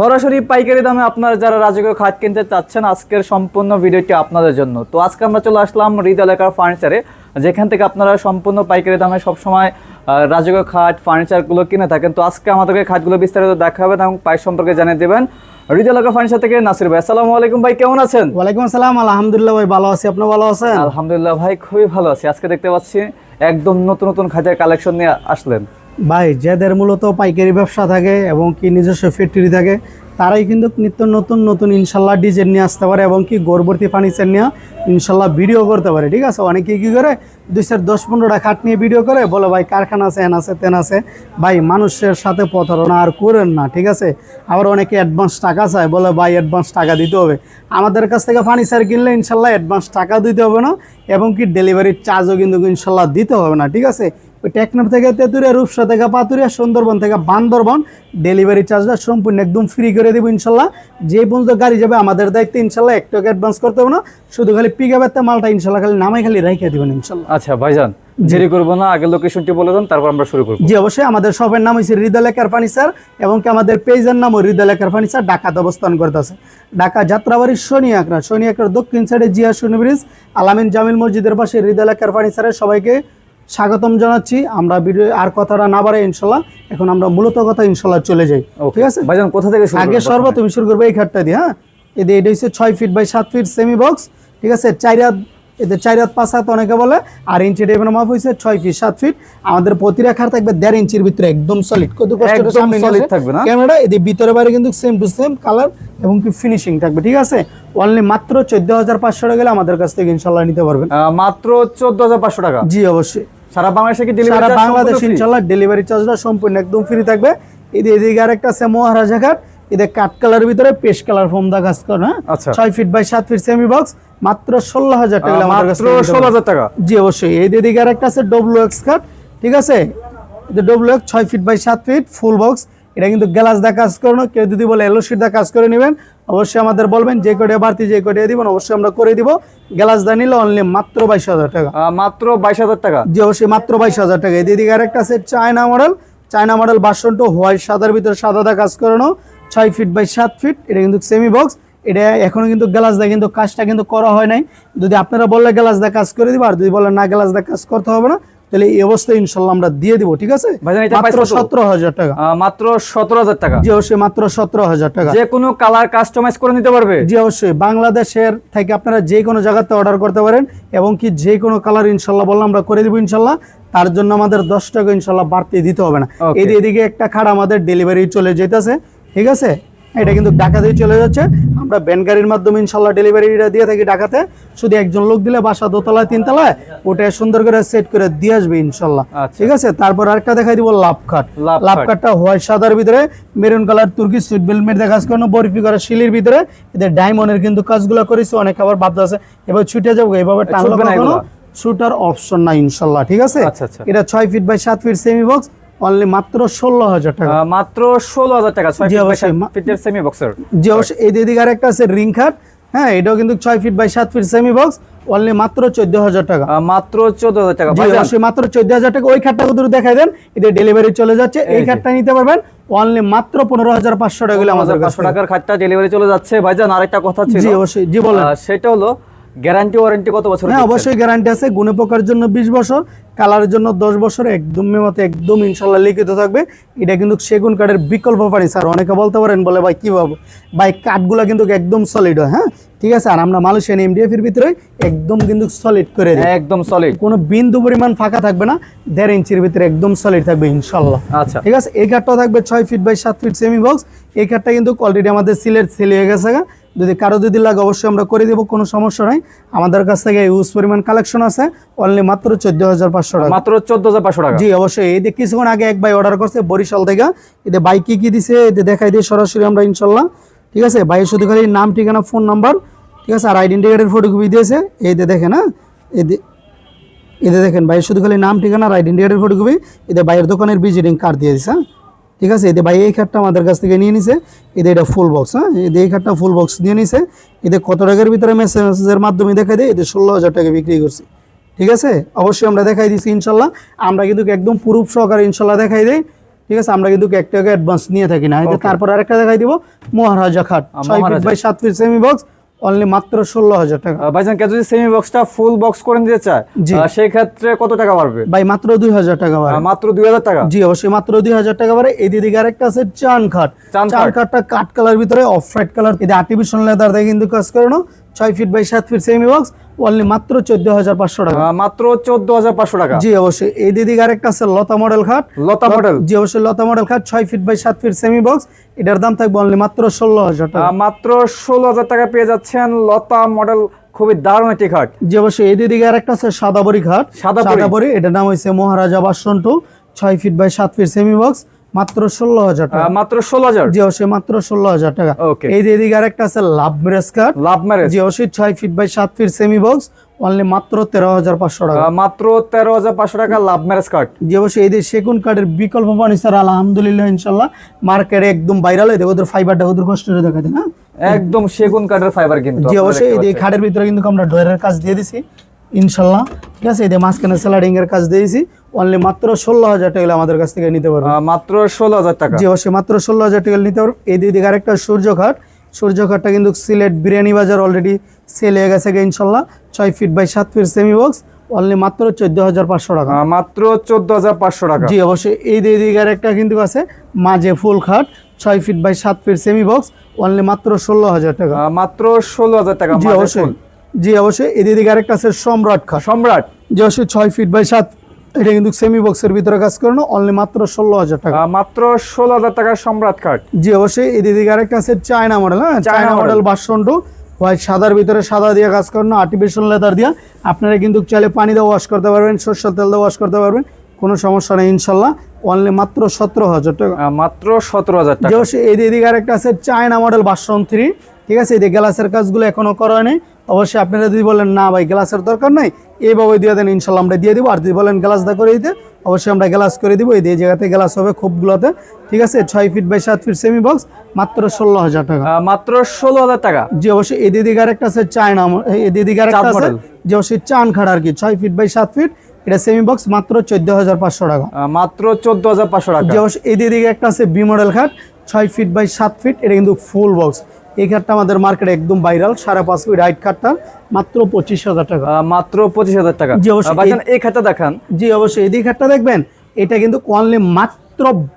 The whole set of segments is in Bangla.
সরাসরি পাইকারি দামে আপনারা যারা রাজকীয় খাট কিনতে চাচ্ছেন আজকের সম্পূর্ণ ভিডিওটি আপনাদের জন্য। তো আজকে আমরা চলে আসলাম হৃদ এলাকার ফার্নিচারে যেখান থেকে আপনারা সম্পূর্ণ পাইকারি দামে সবসময় রাজকীয় খাট ফার্নিচারগুলো কিনে থাকেন। তো আজকে আমাদেরকে খাটগুলো বিস্তারিত দেখা দেখাবেন এবং প্রাইস সম্পর্কে জানিয়ে দেবেন ফার্নিচার থেকে নাসির ভাই। আসসালামু আলাইকুম ভাই কেমন আছেন? ওয়ালাইকুম আসসালাম আলহামদুলিল্লাহ ভাই ভালো আছি। আপনি ভালো আছেন? আলহামদুলিল্লাহ ভাই খুবই ভালো আছি। আজকে দেখতে পাচ্ছি একদম নতুন নতুন খাটের কালেকশন নিয়ে আসলেন। ভাই, যাদের মূলত পাইকারি ব্যবসা থাকে এবং কি নিজস্ব ফ্যাক্টরি থাকে, তারাই কিন্তু নিত্য নতুন নতুন ইনশাল্লাহ ডিজাইন নিয়ে আসতে পারে এবং কি গর্ভবতী ফার্নিচার নিয়ে ইনশাল্লাহ ভিডিও করতে পারে, ঠিক আছে? অনেকে কী করে, দুই চার দশ পনেরোটা খাট নিয়ে ভিডিও করে, বলে, ভাই, কারখানা আছে, এন আছে, তেন আছে। ভাই, মানুষের সাথে প্রতারণা আর করেন না, ঠিক আছে? আবার অনেকে অ্যাডভান্স টাকা চায়, বলে, ভাই অ্যাডভান্স টাকা দিতে হবে। আমাদের কাছ থেকে ফার্নিচার কিনলে ইনশাল্লাহ অ্যাডভান্স টাকা দিতে হবে না, এবং কি ডেলিভারির চার্জও কিন্তু ইনশাল্লাহ দিতে হবে না, ঠিক আছে? ওই টেকনাফ থেকে তেঁতুরিয়া রূপসা থেকে পাতুরিয়া সুন্দরবন থেকে বান্দরবন। ডেলিভারি চার্জটা সম্পূর্ণ একদম ফ্রি করে দেবো ইনশাল্লাহ। যে পর্যন্ত গাড়ি যাবে আমাদের দায়িত্বে ইনশাল্লাহ একটু অ্যাডভান্স করতে হবে না। শুধু খালি পিক আপের মালটা ইনশাল্লাহ খালি নামে খালি রেখে দেবেন ইনশাল্লাহ। আচ্ছা ভাইজান দেরি করব না আগে লোকেশনটি বলে দেন তারপর আমরা শুরু করব। জি অবশ্যই। আমাদের শপের নাম হচ্ছে হৃদয়লেখার ফার্নিচার এবং কি আমাদের পেজের নাম হৃদয়লেখার ফার্নিচার ঢাকাতে অবস্থান করতেছে। ঢাকা যাত্রাবাড়ির শনি আকরা শনি আকরার দক্ষিণ সাইডে জিয়া শনি ব্রিজ আলামিন জামিল মসজিদের পাশে হৃদয়লেখার ফার্নিচারের সবাইকে স্বাগতম জানাচ্ছি। আমরা ভিডিও আর কথাটা না বাড়াই ইনশাল্লাহ। এখন আমরা মূলত কথা ইনশাল্লাহ চলে যাই। ঠিক আছে? ভাইজান কোথা থেকে আগে করব? সর্বপ্রথম শুরু করব এই খাটটা দিয়ে হ্যাঁ? এদের এটা হচ্ছে ছয় ফিট বাই সাত ফিট সেমি বক্স ঠিক আছে? চার হাত এদের চার হাত পাঁচ হাত অনেকে বলে আর ইঞ্চি টেবিল মাপ হয়েছে ছয় ফিট সাত ফিট আমাদের প্রতিটা খাট থাকবে দেড় ইঞ্চির ভিতরে একদম সলিড কত আসে। থাকবে না? ক্যামেরা এদের ভিতরে বাইরে কিন্তু সেম টু সেম কালার এবং কি ফিনিশিং থাকবে ঠিক আছে? অনলি মাত্র চোদ্দ হাজার পাঁচশো টাকা গেলে আমাদের কাছ থেকে ইনশাল্লাহ নিতে পারবেন। মাত্র চোদ্দ হাজার পাঁচশো টাকা? জি অবশ্যই। সারা বাংলাদেশে কি সারা ডেলিভারি বাংলাদেশ ইনশাআল্লাহ ডেলিভারি চার্জটা সম্পূর্ণ একদম ফ্রি থাকবে। এদিকে এদিকে আরেকটা আছে মহারাজা ঘাট এদের কাঠ কালার ভিতরে পেশ কালার ফোম দা কাজ করে হ্যাঁ? আচ্ছা। ছয় ফিট বাই সাত ফিট সেমি বক্স মাত্র ষোলো হাজার টাকা মাত্র ষোলো হাজার টাকা? জি অবশ্যই। এই দিকে আরেকটা আছে ডব্লিউ এক্স কাট ঠিক আছে? ডব্লিউ এক্স ছয় ফিট বাই সাত ফিট ফুল বক্স এটা কিন্তু গ্লাস দা কাজ করানো। কেউ যদি বলে এলো দা কাজ করে নেবেন অবশ্যই আমাদের বলবেন যে কোটে বাড়তি যে কোটে দিবেন অবশ্যই আমরা করে দিব। গ্লাস দা নিলে অনলি মাত্র বাইশ হাজার টাকা। মাত্র বাইশ হাজার টাকা? জি অবশ্যই মাত্র বাইশ হাজার টাকা। এদিকে আরেকটা আছে China model China model version two white সাদার ভিতরে সাদাটা কাজ করানো। ছয় ফিট বাই সাত ফিট এটা কিন্তু সেমি বক্স এটা এখনও কিন্তু গ্লাস দেয় কিন্তু কাজটা কিন্তু করা হয় নাই। যদি আপনারা বললে গ্লাস দা কাজ করে দিব আর যদি বলেন না গ্লাস দা কাজ করতে হবে না তাহলে এই অবস্থায় ইনশাল্লাহ আমরা দিয়ে দিব ঠিক আছে? মাত্র সতেরো হাজার টাকা। মাত্র সতেরো হাজার টাকা? জি অবশ্যই মাত্র সতেরো হাজার টাকা। যে কোনো কালার কাস্টমাইজ করে নিতে পারবে? জি অবশ্যই বাংলাদেশের থেকে আপনারা যে কোনো জায়গাতে অর্ডার করতে পারেন এবং কি যে কোনো কালার ইনশাল্লাহ বললাম আমরা করে দিব ইনশাল্লাহ। তার জন্য আমাদের দশ টাকা ইনশাল্লাহ বাড়তি দিতে হবে না। এদিকে একটা খাট আমাদের ডেলিভারি চলে যেতেছে ঠিক আছে? এটা কিন্তু ঢাকাতেই চলে যাচ্ছে। আমরা ভ্যান গাড়ির মাধ্যমে ইনশাল্লাহ ডেলিভারিটা দিয়ে থাকি ঢাকাতে শুধু একজন লোক দিলে বাসা দোতলায় তিনতলায় ওটা সুন্দর করে সেট করে দিয়ে আসবে ইনশাল্লাহ। আচ্ছা। ঠিক আছে? তারপর আরেকটা দেখাই দিব লাভ খাট লাভ লাভ হোয়াইট সাদার ভিতরে মেরুন কালার তুর্কি সুইট বেলমেট দেখা করানো বরফি করা শিলির ভিতরে। এদের ডায়মন্ডের কিন্তু কাজগুলো করেছে অনেক আবার ভাবতে আছে। এবার ছুটে যাব এভাবে টানলো ছুটবে না শুটার অপশন নাই ইনশাল্লাহ ঠিক আছে? আচ্ছা, আচ্ছা। এটা ছয় ফিট বাই সাত ফিট সেমি বক্স অনলি মাত্র ষোলো হাজার টাকা মাত্র ষোলো হাজার টাকা ছয় জি, অবশ্যই। ফিটের সেমি বক্সের যে অবশ্য এই দিকে আরেকটা আছে রিং খাট হ্যাঁ এটাও কিন্তু ছয় ফিট বাই সাত ফিট সেমি বক্স অনলি মাত্র চোদ্দ হাজার টাকা মাত্র চোদ্দ হাজার টাকা। জি, অবশ্যই মাত্র চোদ্দ হাজার টাকা। ওই খাটটা কত দেখাই দেন। এদের ডেলিভারি চলে যাচ্ছে। এই খাটটা নিতে পারবেন। অনলি মাত্র পনেরো হাজার পাঁচশো টাকা আমাদের পাঁচশো টাকার খাটটা ডেলিভারি চলে যাচ্ছে। ভাইজান আরেকটা কথা ছিল। জি অবশ্যই। জি বলেন। সেটা হলো গ্যারান্টি ওয়ারেন্টি কত বছর হ্যাঁ অবশ্যই গ্যারান্টি আছে। গুণে পোকার জন্য বিশ বছর কালারের জন্য দশ বছর একদম মতো একদম ইনশাল্লাহ লিখিত থাকবে। এটা কিন্তু সেগুন কাঠের বিকল্প স্যার অনেকে বলতে পারেন বলে ভাই কীভাবে ভাই কাঠগুলা কিন্তু একদম সলিড হয় হ্যাঁ? ঠিক আছে? আর আমরা মালয়েশিয়ান এমডিএফ এর ভিতরে একদম কিন্তু সলিড করে দিই। একদম সলিড কোনো বিন্দু পরিমাণ ফাঁকা থাকবে না দেড় ইঞ্চির ভিতরে একদম সলিড থাকবে ইনশাল্লাহ। আচ্ছা। ঠিক আছে? এই কাঠটাও থাকবে ছয় ফিট বাই সাত ফিট সেমি বক্স এই কাঠটা কিন্তু অলরেডি আমাদের সিলেট সেল হয়ে গেছে গা। যদি কারও যদি লাগে অবশ্যই আমরা করে দেবো কোনো সমস্যা নাই। আমাদের কাছ থেকে ইউজ পরিমাণ কালেকশন আছে অনলি মাত্র চোদ্দ হাজার পাঁচশো টাকা। মাত্র চোদ্দ হাজার পাঁচশো টাকা। জি অবশ্যই। এই যে কিছুক্ষণ আগে এক ভাই অর্ডার করছে বরিশাল থেকে। এতে বাইক কি কি দিছে এতে দেখাই দিয়ে সরাসরি আমরা ইনশাল্লাহ। ঠিক আছে? ভাইয়ের শুধু খালি নাম ঠিকানা ফোন নাম্বার ঠিক আছে? আর আইডেন্টি কার্ডের ফটোকপি দিয়েছে। এই যে দেখেন হ্যাঁ? এতে এতে দেখেন ভাইয়ের শুধু খালি নাম ঠিকানা আর আইডেন্টি কার্ডের ফটোকপি এতে ভাইয়ের দোকানের ভিজিটিং কার্ড দিয়ে দিছে হ্যাঁ? ঠিক আছে? এতে ভাই এই খাটটা আমাদের কাছ থেকে নিয়ে নিছে। এতে এটা ফুল বক্স হ্যাঁ? এতে এই কার্ডটা ফুল বক্স দিয়ে নিছে। এতে কত টাকার ভিতরে মেসেজ মেসেজের মাধ্যমে দেখা দেয়? এতে ষোলো হাজার টাকা বিক্রি করছি। ঠিক আছে? অবশ্যই আমরা দেখাই দিচ্ছি ইনশাল্লাহ। আমরা কিন্তু একদম প্রুফ সহকারে ইনশাল্লাহ দেখাই দিই। ঠিক আছে? আমরা কিন্তু একটা অ্যাডভান্স নিয়ে থাকি না. তারপর আরেকটা দেখাই দিব। মহারাজা খাট। ছয় ফিট বাই সাত ফিট সেমি বক্স অনলি মাত্র ষোলো হাজার টাকা ভাইজান কেউ যদি সেমি বক্সটা ফুল বক্স করে নিতে চায় সেই ক্ষেত্রে কত টাকা বাড়বে? ভাই মাত্র দুই হাজার টাকা বাড়ে মাত্র দুই হাজার টাকা? জি অবশ্যই মাত্র দুই হাজার টাকা বাড়ে। এই দিদিকে আরেকটা আছে চান খাট। চান খাটটা কাঠ কালার ভিতরে অফ হোয়াইট কালার। এটা আর্টিফিশিয়াল লেদার দিয়ে কিন্তু কাজ করানো ছয় ফিট বাই সাত ফিট সেমি বক্স অনলি মাত্র চোদ্দ হাজার পাঁচশো টাকা। মাত্র চোদ্দ হাজার পাঁচশো টাকা। জি অবশ্যই। এই আরেকটা আছে লতা মডেল খাট। লতা মডেল জি অবশ্যই লতা মডেল খাট ছয় ফিট বাই সাত ফিট সেমি বক্স এটার দাম থাকবে অনলি মাত্র ষোলো হাজার টাকা। মাত্র ষোলো হাজার টাকা পেয়ে যাচ্ছেন লতা মডেল খুবই দারুণ একটি খাট। জি অবশ্যই। এই আরেকটা আছে সাদাবরি সাদাবরি। সাদাবরি এটার নাম হয়েছে মহারাজা বাসন টু ছয় ফিট বাই সাত ফিট সেমি বক্স মাত্র ষোলো হাজার টাকা। মাত্র ষোলো হাজার জি অবশ্যই মাত্র ষোলো হাজার টাকা. এই আরেকটা আছে লাভ কাঠ লাভ ম্যারেজ জি অবশ্যই ছয় ফিট বাই সাত ফিট সেমি বক্স অনলি মাত্র তেরো হাজার পাঁচশো টাকা। মাত্র তেরো হাজার পাঁচশো টাকা লাভ ম্যারেজ কার্ড যে অবশ্যই এই সেগুন কাঠের বিকল্প স্যার আলহামদুলিল্লাহ ইনশাল্লাহ মার্কেটে একদম ভাইরাল হয়ে ওদের ফাইবারটা ওদের কষ্ট দেখা যায় না? একদম সেগুন কাঠের ফাইবার কিন্তু জি অবশ্যই এই খাটের ভিতরে কিন্তু আমরা ডয়ারের কাজ দিয়ে দিছি। ইনশাল্লাহ। ঠিক আছে এই যে মাঝখানে স্যালাডিং এর কাজ দিয়েছি অনলি মাত্র ষোলো হাজার টাকা আমাদের কাছ থেকে নিতে পারবে। মাত্র ষোলো হাজার টাকা। জি অবশ্যই মাত্র ষোলো হাজার টাকা নিতে পারবে। এই দিকে আরেকটা সূর্য ঘাট সূর্য ঘাটটা কিন্তু সিলেট বিরিয়ানি বাজার অলরেডি সেল হয়ে গেছে ইনশাল্লাহ। ছয় ফিট বাই সাত ফিট সেমি বক্স অনলি মাত্র চোদ্দ হাজার পাঁচশো টাকা। মাত্র চোদ্দ হাজার পাঁচশো টাকা। জি অবশ্যই এই দিকে আরেকটা কিন্তু আছে মাঝে ফুল খাট ছয় ফিট বাই সাত ফিট সেমি বক্স অনলি মাত্র ষোলো হাজার টাকা মাত্র ষোলো হাজার টাকা জি অবশ্যই। জি অবশ্যই। এই দিকে আরেকটা আছে সম্রাট খা সম্রাট। যে অবশ্যই ছয় ফিট বাই সাত এটা কিন্তু সেমি বক্সের ভিতরে কাজ করানো অনলি মাত্র ষোলো হাজার টাকা। মাত্র ষোলো হাজার টাকার সম্রাট কাঠ জি অবশ্যই। এই দিকে আরেকটা আছে চায়না মডেল হ্যাঁ? China model version two white সাদার ভিতরে সাদা দিয়ে কাজ করানো আর্টিফিশিয়াল লেদার দিয়ে। আপনারা কিন্তু চাইলে পানি দিয়ে ওয়াশ করতে পারবেন সরষের তেল দিয়ে ওয়াশ করতে পারবেন কোনো সমস্যা নেই ইনশাল্লাহ। অনলি মাত্র সতেরো হাজার টাকা। মাত্র সতেরো হাজার টাকা। অবশ্যই এই দিকে আরেকটা আছে চায়না মডেল বাসন থ্রি ঠিক আছে এই যে গ্লাসের কাজগুলো এখনও করা নেই। অবশ্যই আপনারা যদি বলেন না ভাই গ্লাসের দরকার নাই এইভাবে দিয়ে দেন ইনশাল্লাহ আমরা দিয়ে দিব। আর যদি বলেন গ্লাস দা করে দিতে অবশ্যই আমরা গ্লাস করে দিব। এই জায়গাতে গ্লাস হবে খুবগুলোতে। ঠিক আছে? ছয় ফিট বাই সাত ফিট সেমি বক্স মাত্র ষোলো হাজার টাকা। মাত্র ষোলো হাজার টাকা। জি অবশ্যই। এই দিকে আরেকটা আছে চায়না এই আরেকটা চাঁদ আছে। যে অবশ্যই চান খাড়া আর কি। ছয় ফিট বাই সাত ফিট এটা সেমি বক্স মাত্র চোদ্দ হাজার পাঁচশো টাকা। মাত্র চোদ্দ হাজার পাঁচশো টাকা। যে অবশ্যই। এই দিকে একটা আছে বি মডেল খাট ছয় ফিট বাই সাত ফিট এটা কিন্তু ফুল বক্স এই খাটটা আমাদের মার্কেটে একদম ভাইরাল সাড়ে পাঁচ ফিট হাইট খাটটা মাত্র পঁচিশ হাজার টাকা। মাত্র পঁচিশ হাজার টাকা। জি, অবশ্যই। এই খাটটা দেখান। জি অবশ্যই। এই খাতটা খাটটা দেখবেন এটা কিন্তু অনলি মাত্র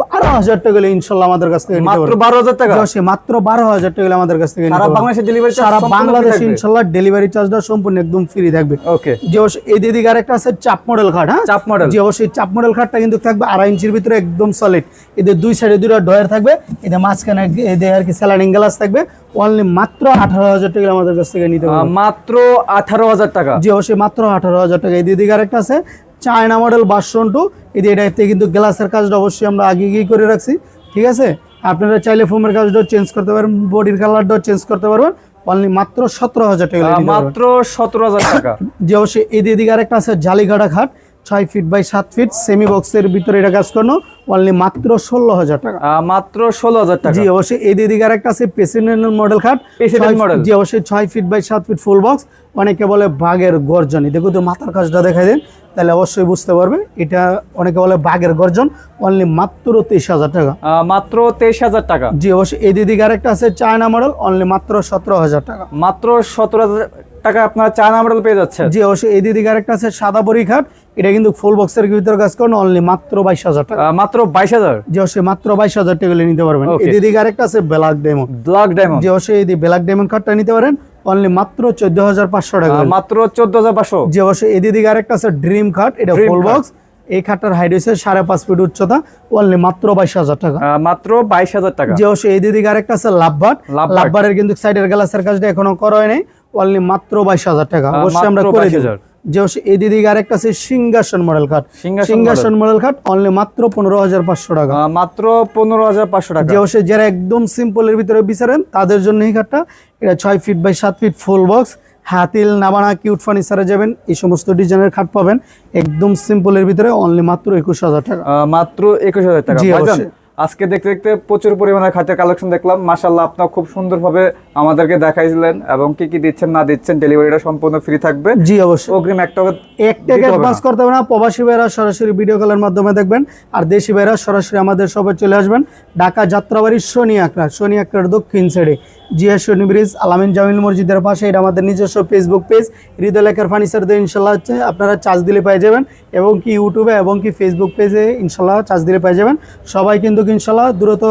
বারো হাজার টাকা ইনশাল্লাহ আমাদের কাছ থেকে মাত্র বারো হাজার টাকা? মাত্র বারো হাজার টাকা আমাদের কাছ থেকে সারা বাংলাদেশে ডেলিভারি সারা বাংলাদেশে ইনশাল্লাহ ডেলিভারি চার্জটা সম্পূর্ণ একদম ফ্রি থাকবে। ওকে যে এই দিকে আরেকটা আছে চাপ মডেল খাট হ্যাঁ? চাপ মডেল যে অবশ্যই চাপ মডেল খাটটা কিন্তু থাকবে আড়াই ইঞ্চির ভিতরে একদম সলিড এদের দুই সাইডে দুইটা ডয়ার থাকবে। এদের মাঝখানে এদের আর কি স্যালাডিং গ্লাস থাকবে। অনলি মাত্র আঠারো হাজার টাকা আমাদের কাছ থেকে নিতে পারবে মাত্র আঠারো হাজার টাকা। জি অবশ্যই মাত্র আঠারো হাজার টাকা। এই দিকে আরেকটা আছে চায়না মডেল বাসন টু এই এটাতে কিন্তু গ্লাসের কাজটা অবশ্যই আমরা আগে গিয়ে করে রাখছি ঠিক আছে? আপনারা চাইলে ফোমের কাজটাও চেঞ্জ করতে পারবেন বডির কালারটাও চেঞ্জ করতে পারবেন। অনলি মাত্র সতেরো হাজার টাকা। মাত্র সতেরো হাজার টাকা। যে অবশ্যই। এদিকে দিকে আরেকটা আছে জালিঘাটা খাট ছয় ফিট বাই সাত ফিট সেমি বক্সের ভিতরে এটা কাজ করানো অনলি মাত্র ষোলো হাজার টাকা। মাত্র ষোলো হাজার টাকা। জি অবশ্যই এই দিকে আরেকটা আছে প্রেসিডেন্ট মডেল খাট। Model। জি অবশ্যই ছয় ফিট বাই সাত ফিট ফুল বক্স অনেকে বলে বাঘের গর্জনই দেখো তো মাথার কাজটা দেখাই দেন। তাহলে অবশ্যই বুঝতে পারবে এটা অনেকে বলে বাঘের গর্জন। অনলি মাত্র তেইশ হাজার টাকা। মাত্র তেইশ হাজার টাকা। জি অবশ্যই এই দিকে আরেকটা আছে চায়না মডেল অনলি মাত্র সতেরো হাজার টাকা। মাত্র সতেরো হাজার টাকা আপনারা চায়না মডেল পেয়ে যাচ্ছেন। জি অবশ্যই। এই দিকে আরেকটা আছে সাদা বড়ি খাট। এটা কিন্তু ফুল বক্সের ভিতরে কাজ করেন অনলি মাত্র বাইশ হাজার টাকা। মাত্র বাইশ হাজার? যে অবশ্যই মাত্র বাইশ হাজার টাকা নিতে পারবেন. এই দিকে আরেকটা আছে ব্ল্যাক ডায়মন্ড ব্ল্যাক ডায়মন্ড যে অবশ্যই এই ব্ল্যাক ডায়মন্ড কার্ডটা নিতে পারেন অনলি মাত্র চোদ্দ হাজার পাঁচশো টাকা মাত্র চোদ্দ হাজার পাঁচশো? যে অবশ্যই এই আরেকটা আছে ড্রিম কার্ড এটা ফুল বক্স এই খাটটার হাইট হচ্ছে সাড়ে পাঁচ ফিট উচ্চতা অনলি মাত্র বাইশ হাজার টাকা। মাত্র বাইশ হাজার টাকা। যে অবশ্যই এই আরেকটা আছে লাভবাট লাভবাট। লাভবাটের কিন্তু সাইডের গ্লাসের কাজটা এখনও করা হয় নাই। অনলি মাত্র বাইশ হাজার টাকা। অবশ্যই আমরা করে 22,000 দিব যে এই আরেকটা আছে সিংহাসন মডেল কার্ড সিংহাসন মডেল। কার্ড অনলি মাত্র পনেরো হাজার পাঁচশো টাকা। মাত্র পনেরো হাজার পাঁচশো টাকা। যে যারা একদম সিম্পলের ভিতরে বিচারেন তাদের জন্য এই কাঠটা এটা ছয় ফিট বাই সাত ফিট ফুল বক্স হাতিল নাবানা কিউট ফার্নিচারে যাবেন এই সমস্ত ডিজাইনের খাট পাবেন। একদম সিম্পলের ভিতরে অনলি মাত্র একুশ হাজার টাকা। মাত্র একুশ হাজার টাকা। আজকে দেখতে দেখতে প্রচুর পরিমাণে খাতের কালেকশন দেখলাম। মাশাল্লাহ আপনার খুব সুন্দরভাবে আমাদেরকে দেখাইছিলেন এবং কি কি দিচ্ছেন না দিচ্ছেন ডেলিভারিটা সম্পূর্ণ ফ্রি থাকবে। জি অবশ্যই। অগ্রিম এক টাকা এক টাকা অ্যাডভান্স করতে হবে না প্রবাসী ভাইরা সরাসরি ভিডিও কলের মাধ্যমে দেখবেন। আর দেশি ভাইরা সরাসরি আমাদের সবাই চলে আসবেন। ঢাকা যাত্রাবাড়ির শনি আকড়া শনি আকড়ার দক্ষিণ সাইডে জিয়া শনি ব্রিজ আলামিন জামিল মসজিদের পাশে, এটা আমাদের নিজস্ব ফেসবুক পেজ হৃদয় লেখার ফার্নিচার দিয়ে ইনশাল্লাহ হচ্ছে আপনারা চার্জ দিলে পেয়ে যাবেন, এবং কি ইউটিউবে এবং কি ফেসবুক পেজে ইনশাল্লাহ চার্জ দিলে পেয়ে যাবেন। সবাই কিন্তু ইনশাল্লাহ দ্রুত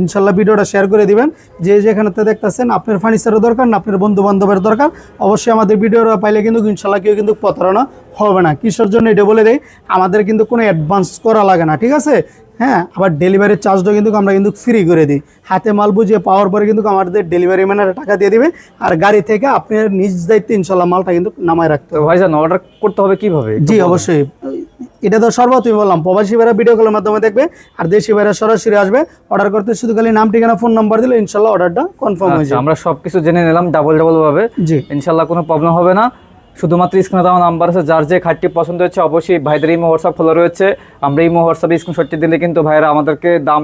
ইনশাল্লাহ ভিডিওটা শেয়ার করে দিবেন। যে যেখানে তো দেখতেছেন, আপনার ফার্নিচারের দরকার না আপনার বন্ধু বান্ধবের দরকার, অবশ্যই আমাদের ভিডিওটা পাইলে কিন্তু ইনশাল্লাহ কেউ কিন্তু প্রতারণা হবে না। কিসের জন্য এটা বলে দেয় আমাদের কিন্তু কোনো অ্যাডভান্স করা লাগে না, ঠিক আছে? হ্যাঁ আবার ডেলিভারির চার্জটা কিন্তু আমরা কিন্তু ফ্রি করে দিই। হাতে মাল বুঝিয়ে পাওয়ার পরে কিন্তু আমাদের ডেলিভারি ম্যানের টাকা দিয়ে দিবে। আর গাড়ি থেকে আপনার নিজ দায়িত্বে ইনশাল্লাহ মালটা কিন্তু নামায় রাখতে হবে। ভাইজান অর্ডার করতে হবে কীভাবে? জি অবশ্যই। এটা তো সর্বতই বললাম প্রবাসী ভাইরা ভিডিও কলের মাধ্যমে দেখবে আর দেশি ভাইরা সরাসরি আসবে অর্ডার করতে শুধু খালি নাম ঠিকানা ফোন নাম্বার দিলে ইনশাল্লাহ অর্ডারটা কনফার্ম হয়ে আচ্ছা, যাবে। আমরা সবকিছু জেনে নিলাম ডাবল ডাবল ভাবে। জি। ইনশাল্লাহ কোনো প্রবলেম হবে না। শুধুমাত্র স্ক্রিনে দেওয়া নাম্বার আছে, যার যে খাটটি পছন্দ হচ্ছে অবশ্যই ভাইদের ইমো হোয়াটসঅ্যাপ খোলা রয়েছে। আমরা ইমো হোয়াটসঅ্যাপে স্ক্রিনশটটি দিলে কিন্তু ভাইরা আমাদেরকে দাম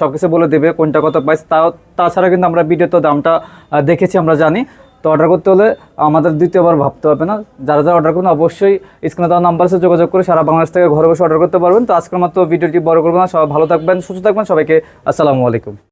সব কিছু বলে দেবে, কোনটা কত প্রাইস তাও তাছাড়া কিন্তু আমরা ভিডিওতে দামটা দেখেছি, আমরা জানি। তো অর্ডার করতে হলে আমাদের দ্বিতীয়বার ভাবতে হবে না। যারা যারা অর্ডার করুন অবশ্যই স্ক্রিনে দেওয়া নাম্বার আছে, যোগাযোগ করে সারা বাংলাদেশ থেকে ঘরে বসে অর্ডার করতে পারবেন। তো আজকের মতো ভিডিওটি বড় করব না। সবাই ভালো থাকবেন, সুস্থ থাকবেন। সবাইকে আসসালামু আলাইকুম।